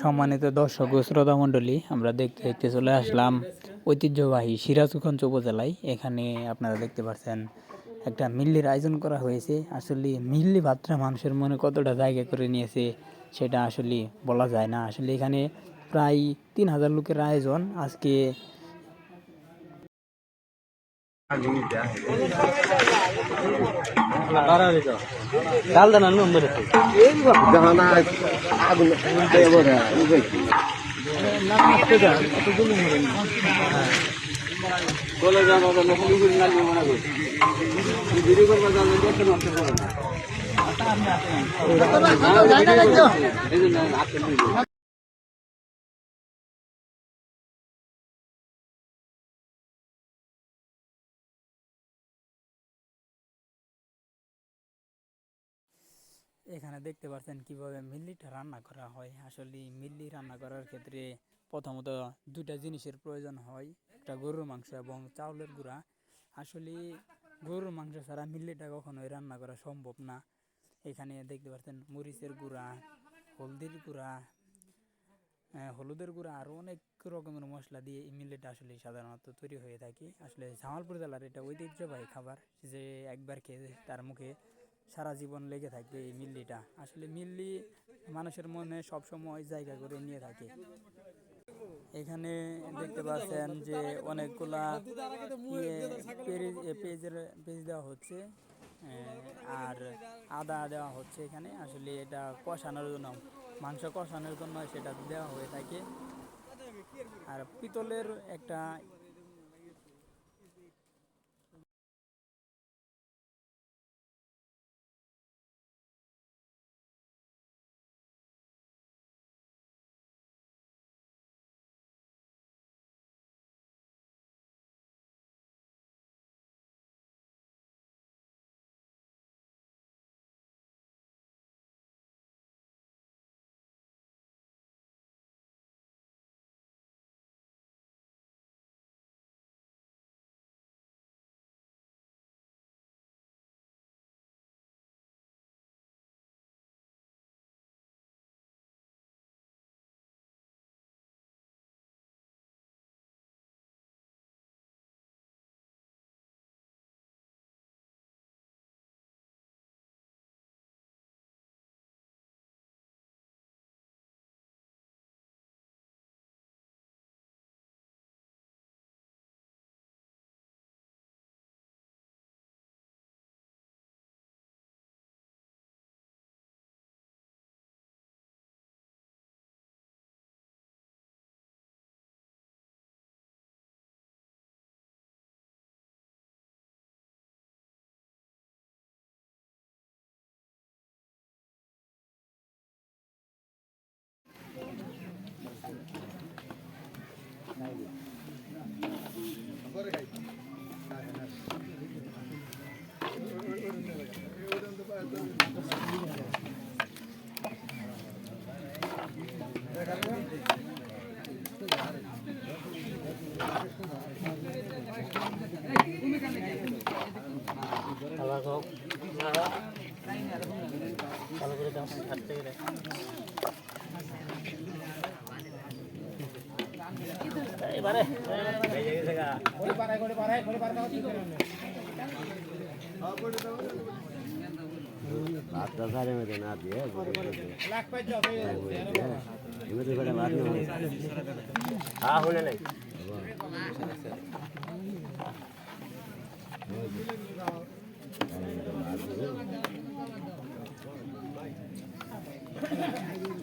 সম্মানিত দর্শক শ্রোতা মণ্ডলী আমরা দেখতে দেখতে চলে আসলাম ঐতিহ্যবাহী সিরাজগঞ্জ উপজেলায়। এখানে আপনারা দেখতে পাচ্ছেন একটা মিল্লির আয়োজন করা হয়েছে। আসলে মিল্লি ভাতটা মানুষের মনে কতটা জায়গা করে নিয়েছে সেটা আসলে বলা যায় না। আসলে এখানে প্রায় তিন হাজার লোকের আয়োজন। আজকে চাল দেন নম্বর চলে এখানে দেখতে পাচ্ছেন কীভাবে মিল্লিটা রান্না করা হয়। আসলে মিল্লি রান্না করার ক্ষেত্রে প্রথমত দুটা জিনিসের প্রয়োজন হয়, একটা গরুর মাংস এবং চাউলের গুঁড়া। আসলে গরুর মাংস ছাড়া মিল্লিটা কখনোই রান্না করা সম্ভব না। এখানে দেখতে পাচ্ছেন মরিচের গুঁড়া, হলদির গুঁড়া হলুদের গুঁড়া আরও অনেক রকমের মশলা দিয়ে এই মিল্লিটা আসলে সাধারণত তৈরি হয়ে থাকে। আসলে জামালপুর জেলার এটা ঐতিহ্যবাহী খাবার যে একবার খেয়ে তার মুখে সারা জীবন লেগে থাকবে এই মিল্লিটা। আসলে মিল্লি মানুষের মনে সবসময় জায়গা করে নিয়ে থাকে। এখানে দেখতে পাচ্ছেন যে অনেকগুলা ইয়ে পেজের, পেজ দেওয়া হচ্ছে। আর আদা দেওয়া হচ্ছে এখানে। আসলে এটা কষানোর জন্য, মাংস কষানোর জন্য সেটা দেওয়া হয়ে থাকে। আর পিতলের একটা ভালো করে দাও হাঁটতে গেলে এবারে ভাতটা সারে মধ্যে না দিয়ে এমনি করে ভাত হ্যাঁ শুনে নাই। এখানে